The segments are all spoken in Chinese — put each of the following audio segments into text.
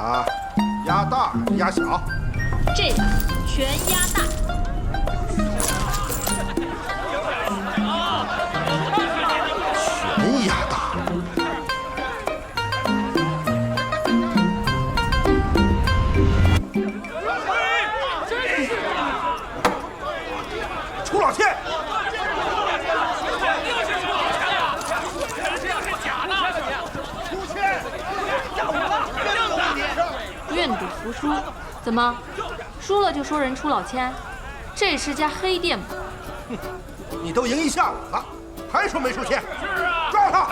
啊，压大压小，这把全压大。输，怎么输了就说人出老千？这是家黑店哼？你都赢一下午了，还说没出现？抓他！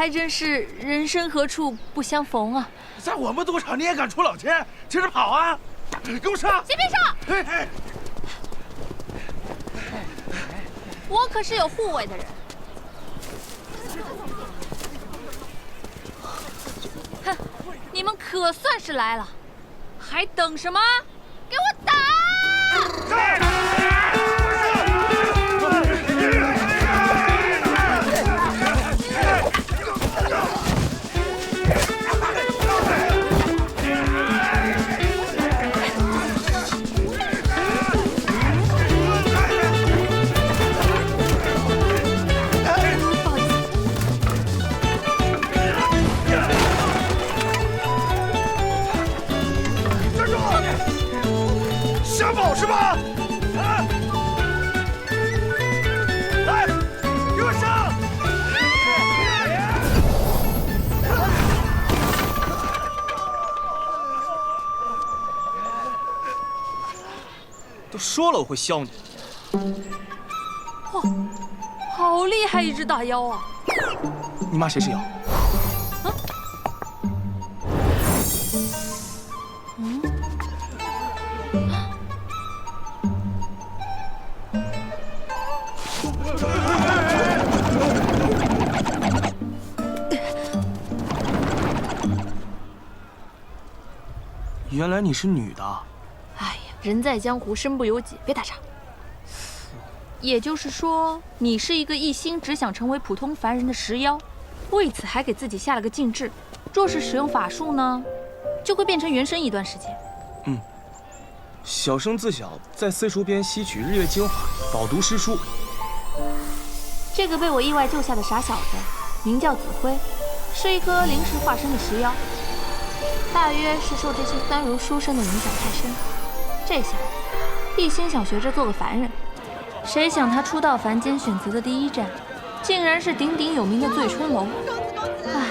还真是人生何处不相逢啊！在我们赌场你也敢出老千？接着跑啊！给我上！先别上，哎哎，我可是有护卫的人。哼，你们可算是来了，还等什么？给我打！了我会削你，哇好厉害一只大妖啊！你骂谁是妖？原来你是女的人在江湖，身不由己，别打岔。也就是说，你是一个一心只想成为普通凡人的石妖，为此还给自己下了个禁制，若是使用法术呢，就会变成原身一段时间。嗯小生自小在私塾边吸取日月精华，饱读诗书。这个被我意外救下的傻小子，名叫子辉，是一颗临时化身的石妖，大约是受这些三儒书生的影响太深，这下一心想学着做个凡人。谁想他初到凡间选择的第一站，竟然是鼎鼎有名的醉春楼。唉，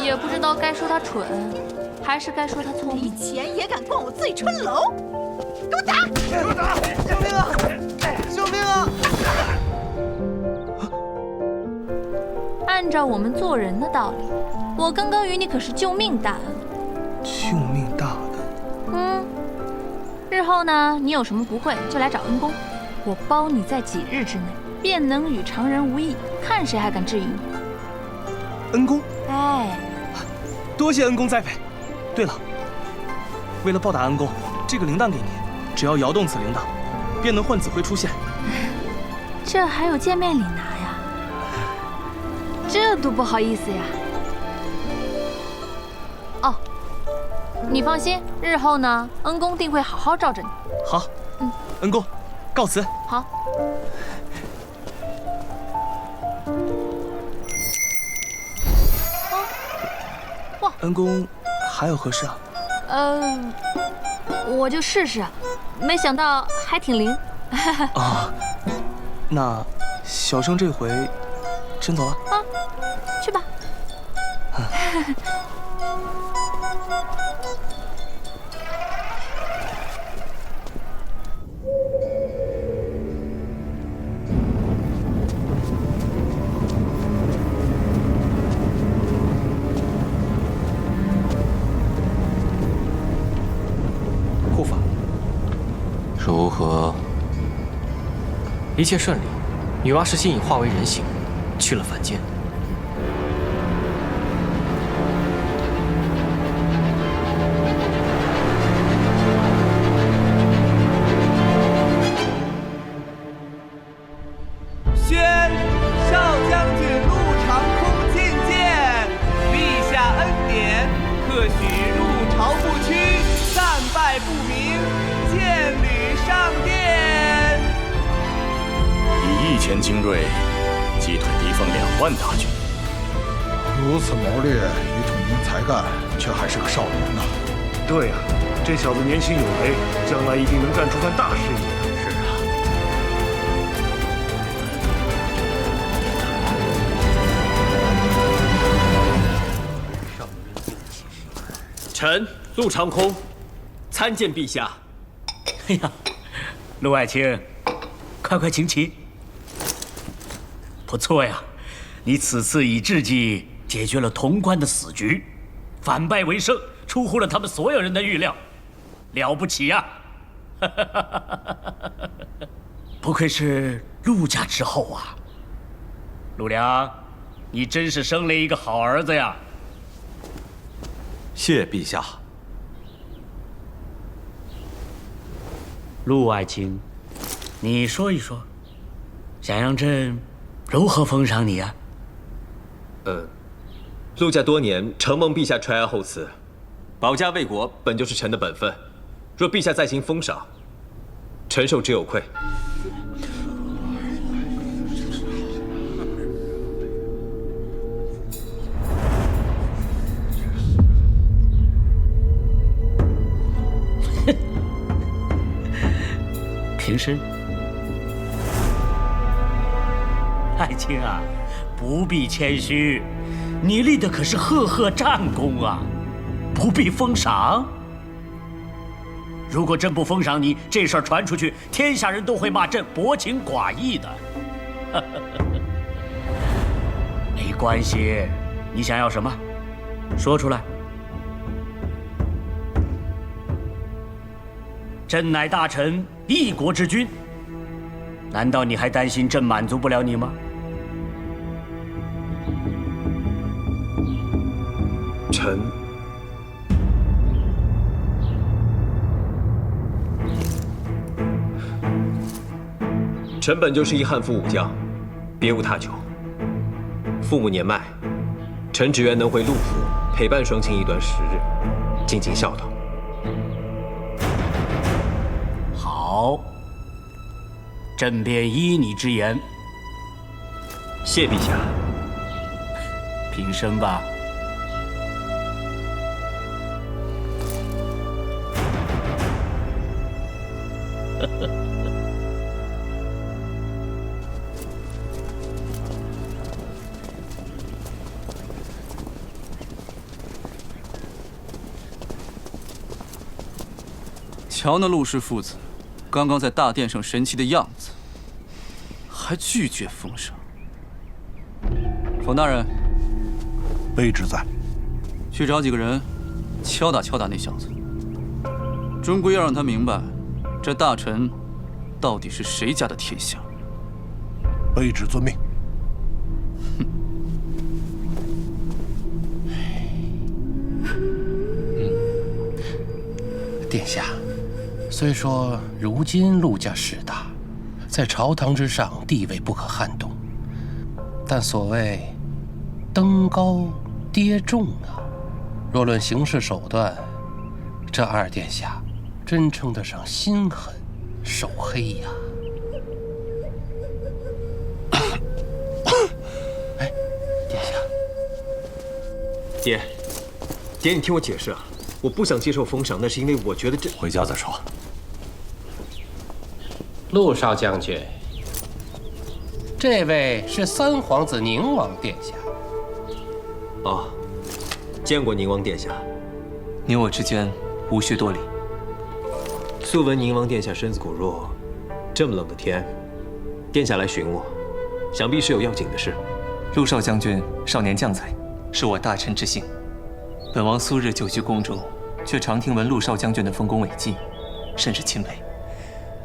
也不知道该说他蠢，还是该说他聪以明。前也敢逛我醉春楼，给我打！给我打！救命啊！救命啊！按照我们做人的道理，我刚刚与你可是救命大恩。救命大恩！后呢，你有什么不会就来找恩公，我包你在几日之内便能与常人无异，看谁还敢质疑你。恩公，哎，多谢恩公栽培。对了，为了报答恩公，这个铃铛给你，只要摇动此铃铛，便能唤子辉出现。这还有见面礼拿呀？这多不好意思呀！你放心，日后呢，恩公定会好好罩着你。好，嗯，恩公，告辞。好。哇，恩公还有何事啊？呃，我就试试，没想到还挺灵。啊，那小生这回真走了。啊，去吧。护 如何？一切顺利，女娲石心已化为人形，去了凡间。如此谋略与统兵才干，却还是个少年呐。对呀、这小子年轻有为，将来一定能干出番大事业。是啊，臣陆长空参见陛下。哎呀，陆爱卿，快快请起。不错呀，你此次以智计解决了潼关的死局，反败为胜，出乎了他们所有人的预料，了不起呀！不愧是陆家之后啊，陆良，你真是生了一个好儿子呀！谢陛下。陆爱卿，你说一说，想让朕如何封赏你啊？呃，陆家多年承蒙陛下垂爱厚赐，保家卫国本就是臣的本分。若陛下再行封赏，臣受之有愧。平身。爱卿啊，不必谦虚，你立的可是赫赫战功啊，不必封赏。如果朕不封赏你，这事儿传出去，天下人都会骂朕薄情寡义的。没关系，你想要什么，说出来。朕乃大臣，一国之君。难道你还担心朕满足不了你吗？臣臣本就是一汉服武将，别无他求。父母年迈，臣只愿能回陆府陪伴双亲一段时日，尽尽孝道。好，朕便依你之言。谢陛下。平身吧。瞧那陆氏父子，刚刚在大殿上神气的样子，还拒绝封赏。冯大人，卑职在。去找几个人，敲打敲打那小子。终归要让他明白，这大臣到底是谁家的天下？卑职遵命。殿下，虽说如今陆家势大，在朝堂之上地位不可撼动，但所谓登高跌重啊，若论行事手段，这二殿下真称得上心狠手黑呀！哎，殿下，爹，爹，你听我解释啊！我不想接受封赏，那是因为我觉得这……回家再说。陆少将军，这位是三皇子宁王殿下。哦，见过宁王殿下。你我之间无需多礼。素闻宁王殿下身子骨弱，这么冷的天，殿下来寻我，想必是有要紧的事。陆少将军少年将才，是我大臣之幸。本王素日久居宫中，却常听闻陆少将军的丰功伟绩，甚是钦佩。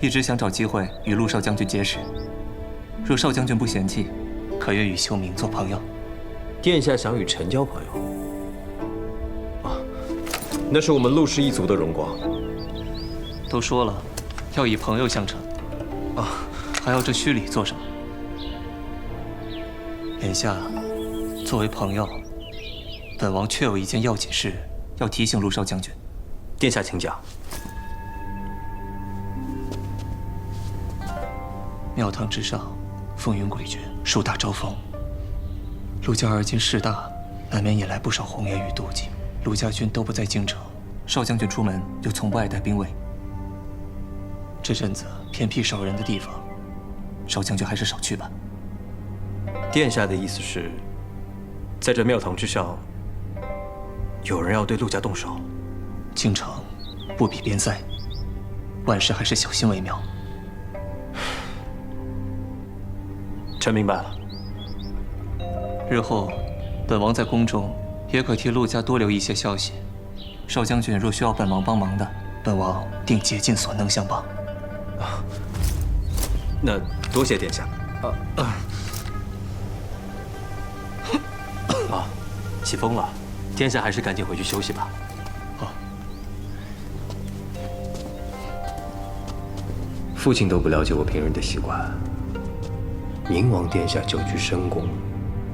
一直想找机会与陆少将军结识。若少将军不嫌弃，可愿与修明做朋友？殿下想与臣交朋友？啊，那是我们陆氏一族的荣光。都说了，要以朋友相称。啊，还要这虚礼做什么？眼下，作为朋友。本王确有一件要紧事要提醒陆少将军，殿下请讲。庙堂之上，风云诡谲，树大招风。陆家而今势大，难免引来不少红颜与妒忌。陆家军都不在京城，少将军出门又从不爱带兵卫。这阵子偏僻少人的地方，少将军还是少去吧。殿下的意思是，在这庙堂之上。有人要对陆家动手，京城不比边塞，万事还是小心为妙。臣明白了。日后，本王在宫中也可替陆家多留一些消息。少将军若需要本王帮忙的，本王定竭尽所能相帮。啊，那多谢殿下。啊 啊，起风了。殿下还是赶紧回去休息吧。好。父亲都不了解我平日的习惯。宁王殿下久居深宫，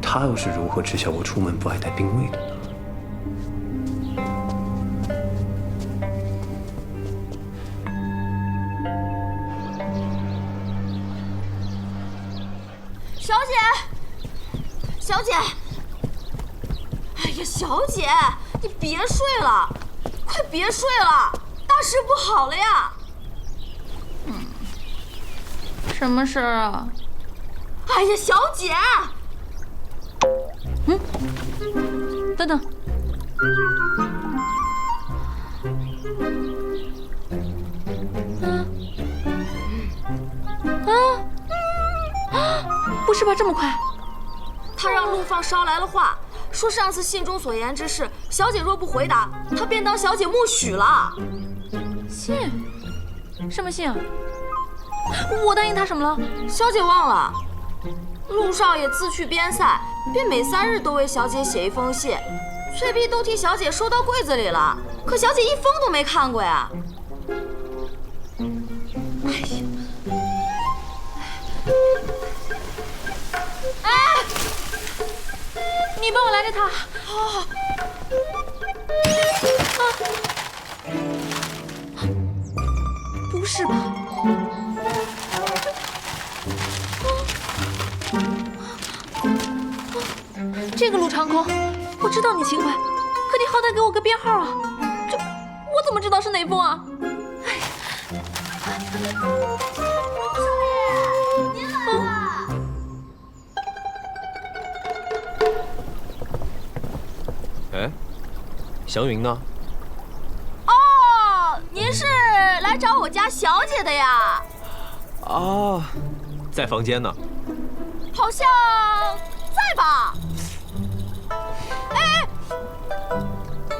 他又是如何知晓我出门不爱带兵卫的呢？小姐，小姐。哎呀小姐，你别睡了，快别睡了，大事不好了呀！嗯，什么事儿啊？哎呀，小姐，嗯，等等，啊啊！不是吧，这么快？他让陆放捎来了话。说上次信中所言之事，小姐若不回答，他便当小姐默许了。信？什么信啊？我答应他什么了？小姐忘了？陆少爷自去边塞，便每三日都为小姐写一封信，翠碧都替小姐收到柜子里了，可小姐一封都没看过呀。哎呀！哎！你帮我拦着他。好。啊！不是吧？这个陆长空，我知道你情怀，可你好歹给我个编号啊！这我怎么知道是哪封啊？少爷，您来了。哎祥云呢？哦，您是来找我家小姐的呀？啊，在房间呢。好像在吧？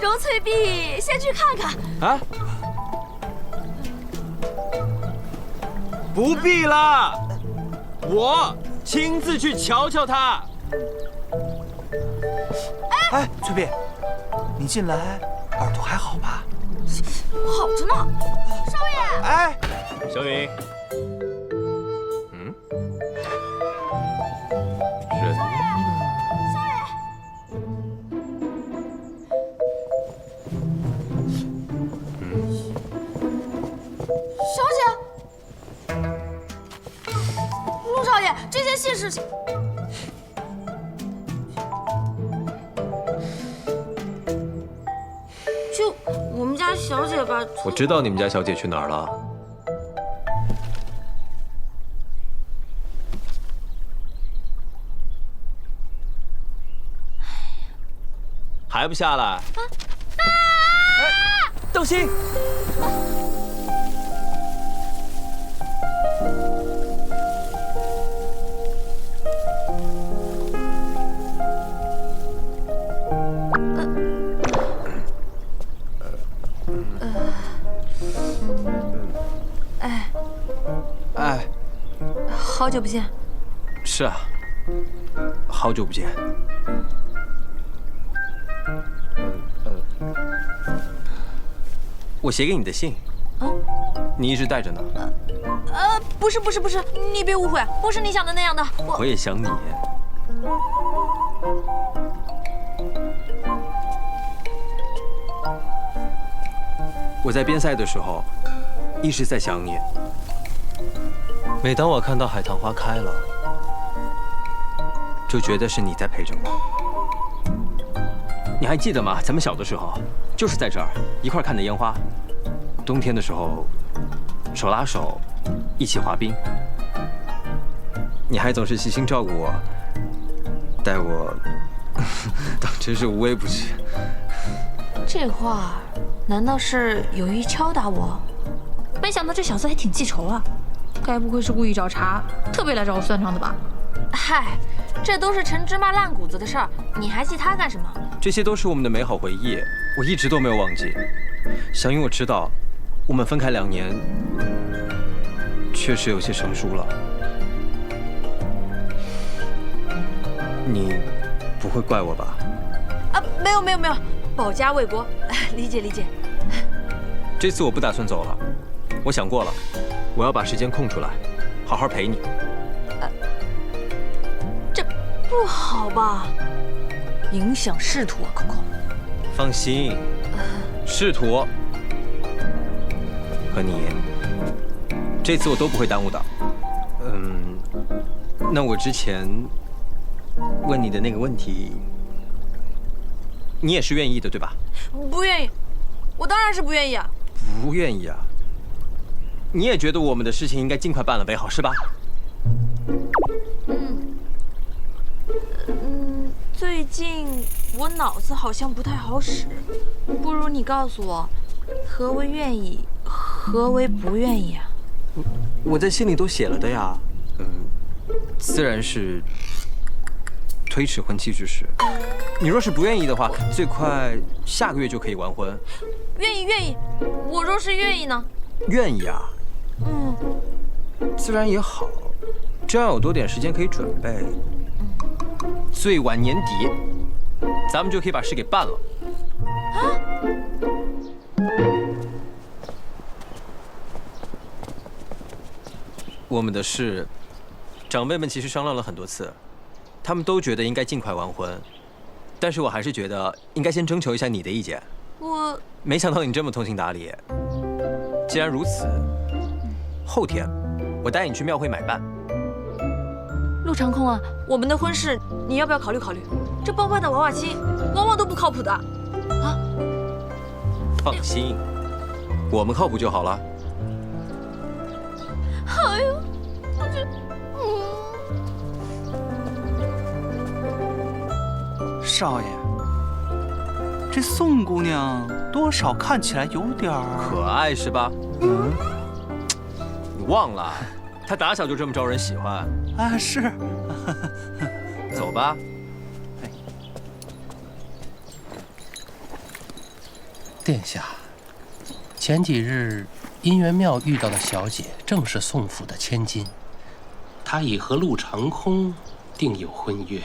容翠碧，先去看看。啊。不必了，我亲自去瞧瞧他。哎，翠碧，你近来耳朵还好吧？好着呢，少爷。哎，小云，件细事情，就我们家小姐吧，我知道你们家小姐去哪儿了。还不下来？啊啊豆心，好久不见。是啊，好久不见。我写给你的信，啊你一直带着呢。呃，不是不是不是，你别误会，不是你想的那样的。我我也想你。我在边塞的时候，一直在想你。每当我看到海棠花开了，就觉得是你在陪着我。你还记得吗？咱们小的时候，就是在这儿一块看的烟花。冬天的时候，手拉手一起滑冰。你还总是细心照顾我，待我 当真是无微不至。这话难道是有意敲打我？没想到这小子还挺记仇啊！该不会是故意找茬，特别来找我算账的吧？嗨，这都是陈芝麻烂谷子的事儿，你还记他干什么？这些都是我们的美好回忆，我一直都没有忘记。小云，我知道，我们分开两年，确实有些生疏了。你不会怪我吧？啊，没有没有没有，保家卫国，理解理解。这次我不打算走了，我想过了，我要把时间空出来，好好陪你。这不好吧？影响仕途啊，Coco。放心，仕途和你，这次我都不会耽误的。嗯，那我之前问你的那个问题，你也是愿意的，对吧？不愿意，我当然是不愿意啊。不愿意啊？你也觉得我们的事情应该尽快办了为好，是吧？嗯，嗯，最近我脑子好像不太好使，不如你告诉我，何为愿意，何为不愿意啊？我在信里都写了的呀。嗯，自然是推迟婚期之事。你若是不愿意的话，最快下个月就可以完婚。愿意愿意，我若是愿意呢？愿意啊？嗯，自然也好，这样有多点时间可以准备。最晚年底，咱们就可以把事给办了。啊？我们的事，长辈们其实商量了很多次，他们都觉得应该尽快完婚，但是我还是觉得应该先征求一下你的意见。我没想到你这么通情达理。既然如此，后天我带你去庙会买办。陆长空啊，我们的婚事你要不要考虑考虑？这包办的娃娃亲，往往都不靠谱的。啊？放心，我们靠谱就好了。哎呦，我这……嗯。少爷，这宋姑娘多少看起来有点可爱，是吧？嗯。你忘了，他打小就这么招人喜欢。啊，是。走吧。殿下，前几日姻缘庙遇到的小姐正是宋府的千金，她已和陆长空订有婚约。